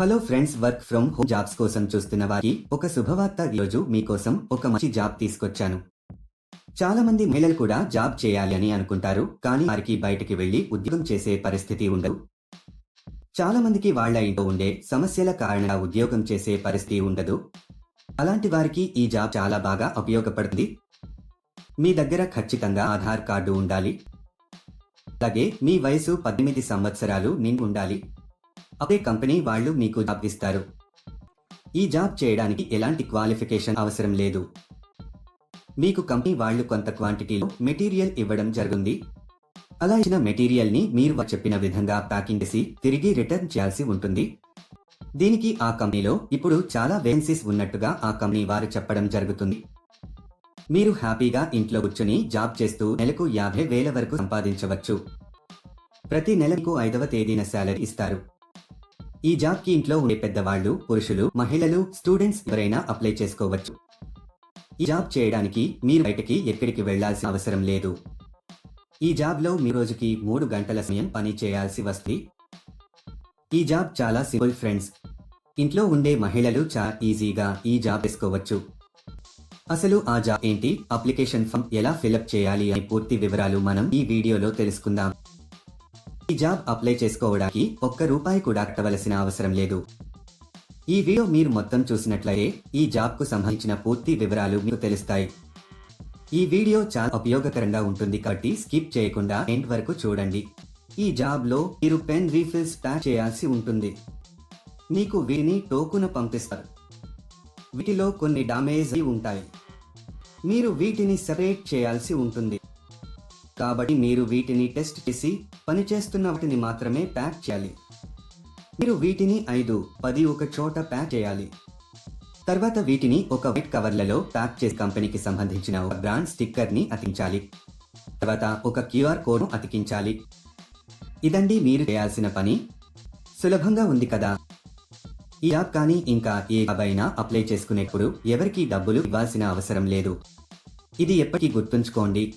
Hello friends work from home jobs కోసం చూస్తున్న వారికి ఒక శుభవార్త ఈరోజు మీకోసం ఒక మంచి జాబ్ తీసుకొచ్చాను. చాలా మంది మహిళలు కూడా జాబ్ చేయాలి అని అనుకుంటారు కానీ వారికి బయటికి వెళ్ళి ఉద్యోగం చేసే పరిస్థితి ఉండదు. చాలా మందికి వాళ్ళ ఇంట్లో ఉండే సమస్యల కారణంగా ఉద్యోగం చేసే పరిస్థితి ఉండదు. అలాంటి వారికి ఈ జాబ్ చాలా బాగా ఉపయోగపడుతుంది. మీ దగ్గర ఖచ్చితంగా ఆధార్ కార్డు ఉండాలి. అలాగే మీ వయసు పద్దెనిమిది సంవత్సరాలు నిండి ఉండాలి. అదే కంపెనీ వాళ్ళు మీకు జాబ్ ఇస్తారు. ఈ జాబ్ చేయడానికి ఎలాంటి క్వాలిఫికేషన్ అవసరం లేదు. మీకు కంపెనీ వాళ్ళు కొంత క్వాంటిటీలో మెటీరియల్ ఇవ్వడం జరుగుంది. అలా ఇచ్చిన మెటీరియల్ని మీరు చెప్పిన విధంగా ప్యాకింగ్ చేసి తిరిగి రిటర్న్ చేయాల్సి ఉంటుంది. దీనికి ఆ కంపెనీలో ఇప్పుడు చాలా వేకెన్సీస్ ఉన్నట్టుగా ఆ కంపెనీ వారు చెప్పడం జరుగుతుంది. మీరు హ్యాపీగా ఇంట్లో కూర్చుని జాబ్ చేస్తూ నెలకు యాభై వేల వరకు సంపాదించవచ్చు. ప్రతి నెలకు ఐదవ తేదీన శాలరీ ఇస్తారు. ఈ జాబ్కి ఇంట్లో ఉండే పెద్దవాళ్ళు పురుషులు మహిళలు స్టూడెంట్స్ ఎవరైనా అప్లై చేసుకోవచ్చు. ఈ జాబ్ చేయడానికి మీరు బయటకి ఎక్కడికి వెళ్ళాల్సిన అవసరం లేదు. ఈ జాబ్లో మీ రోజుకి మూడు గంటల సమయం పని చేయాల్సి వస్తుంది ఈ జాబ్ చాలా సింపుల్ ఫ్రెండ్స్. ఇంట్లో ఉండే మహిళలు చాలా ఈజీగా ఈ జాబ్ చేసుకోవచ్చు. అసలు ఆ జాబ్ ఏంటి? అప్లికేషన్ ఫామ్ ఎలా ఫిలప్ చేయాలి? అని పూర్తి వివరాలు మనం ఈ వీడియోలో తెలుసుకుందాం. ఈ జాబ్ అప్లై చేసుకోవడానికి ఒక్క రూపాయి కూడా కట్టవలసిన అవసరం లేదు. ఈ వీడియో మీరు మొత్తం చూసినట్లయితే ఈ జాబ్కు సంబంధించిన పూర్తి వివరాలు మీకు తెలుస్తాయి. ఈ వీడియో చాలా ఉపయోగకరంగా ఉంటుంది కాబట్టి స్కిప్ చేయకుండా ఎండ్ వరకు చూడండి. ఈ జాబ్లో మీరు పెన్ రీఫిల్స్ ప్యాక్ చేయాల్సి ఉంటుంది. మీకు వీటిని టోకున పంపిస్తారు. వీటిలో కొన్ని డామేజ్ ఉంటాయి. మీరు వీటిని సెపరేట్ చేయాల్సి ఉంటుంది. కాబట్టి మీరు వీటిని టెస్ట్ చేసి పనిచేస్తున్న వాటిని మాత్రమే ప్యాక్ చేయాలి. మీరు వీటిని ఐదు పది ఒక చోట ప్యాక్ చేయాలి. తర్వాత వీటిని ఒక వైట్ కవర్లలో ప్యాక్ చేసి కంపెనీకి సంబంధించిన ఒక బ్రాండ్ స్టిక్కర్ని అతికించాలి. తర్వాత ఒక క్యూఆర్ కోడ్ అతికించాలి. ఇదండి మీరు చేయాల్సిన పని. సులభంగా ఉంది కదా. ఈ యాప్ కానీ ఇంకా ఏ అబైనా అప్లై చేసుకునేప్పుడు ఎవరికీ డబ్బులు ఇవ్వాల్సిన అవసరం లేదు. ఇది ఎప్పటికీ గుర్తుంచుకోండి.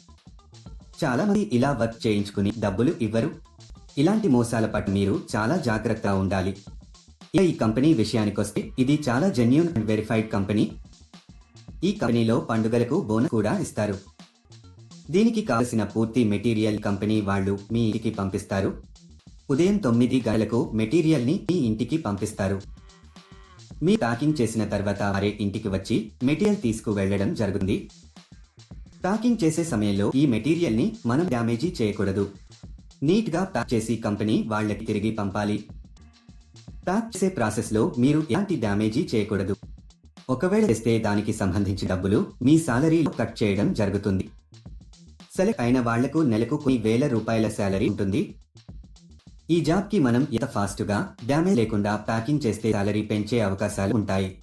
చాలా మంది ఇలా వర్క్ చేయించుకుని డబ్బులు ఇవ్వరు. ఇలాంటి మోసాల పట్ల మీరు చాలా జాగ్రత్తగా ఉండాలి. ఇక ఈ కంపెనీ విషయానికొస్తే ఇది చాలా జెన్యున్ అండ్ వెరిఫైడ్ కంపెనీ. ఈ కంపెనీలో పండుగలకు బోనస్ కూడా ఇస్తారు. దీనికి కావలసిన పూర్తి మెటీరియల్ కంపెనీ వాళ్ళు మీ ఇంటికి పంపిస్తారు. ఉదయం తొమ్మిది గంటలకు మెటీరియల్ని మీ ఇంటికి పంపిస్తారు. మీ ప్యాకింగ్ చేసిన తర్వాత వారే ఇంటికి వచ్చి మెటీరియల్ తీసుకువెళ్ళడం జరుగుతుంది. ప్యాకింగ్ చేసే సమయంలో ఈ మెటీరియల్ని మనం డ్యామేజీ చేయకూడదు. నీట్గా ప్యాక్ చేసి కంపెనీ వాళ్ళకి తిరిగి పంపాలి. ప్యాక్ చేసే ప్రాసెస్లో మీరు ఎలాంటి డ్యామేజీ చేయకూడదు. ఒకవేళ చేస్తే దానికి సంబంధించి డబ్బులు మీ సాలరీలో కట్ చేయడం జరుగుతుంది. సెలెక్ట్ అయిన వాళ్ళకు నెలకు కొన్ని వేల రూపాయల శాలరీ ఉంటుంది. ఈ జాబ్కి మనం ఎంత ఫాస్ట్గా డ్యామేజ్ లేకుండా ప్యాకింగ్ చేస్తే సాలరీ పెంచే అవకాశాలు ఉంటాయి.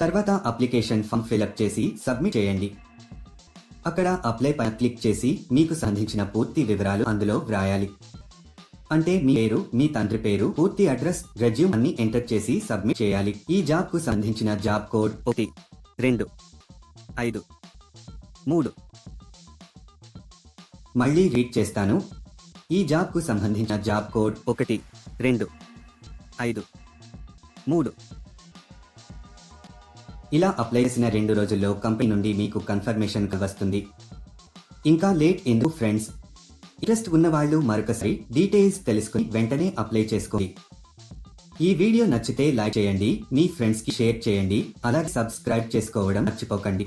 తర్వాత అప్లికేషన్ ఫామ్ ఫిలప్ చేసి సబ్మిట్ చేయండి. అక్కడ అప్లై పైన క్లిక్ చేసి మీకు సంధించిన పూర్తి వివరాలు అందులో వ్రాయాలి. అంటే మీ పేరు మీ తండ్రి పేరు పూర్తి అడ్రస్ రెజ్యూమ్ అన్ని ఎంటర్ చేసి సబ్మిట్ చేయాలి. ఈ జాబ్కు సంబంధించిన జాబ్ కోడ్ ఒకటి రెండు ఐదు మూడు. మళ్ళీ రీడ్ చేస్తాను. ఈ జాబ్కు సంబంధించిన జాబ్ కోడ్ ఒకటి రెండు ఐదు మూడు. ఇలా అప్లై చేసిన రెండు రోజుల్లో కంపెనీ నుండి మీకు కన్ఫర్మేషన్ వస్తుంది. ఇంకా లేట్ ఎందుకు ఫ్రెండ్స్ ఇంట్రెస్ట్ ఉన్న వాళ్ళు మరొకసారి డీటెయిల్స్ తెలుసుకుని వెంటనే అప్లై చేసుకోండి. ఈ వీడియో నచ్చితే లైక్ చేయండి మీ ఫ్రెండ్స్కి షేర్ చేయండి అలాగే సబ్స్క్రైబ్ చేసుకోవడం మర్చిపోకండి.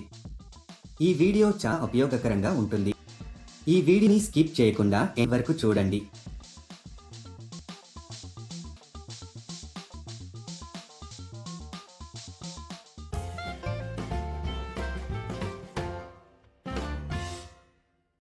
ఈ వీడియో చాలా ఉపయోగకరంగా ఉంటుంది. ఈ వీడియోని స్కిప్ చేయకుండా ఎండ్ వరకు చూడండి.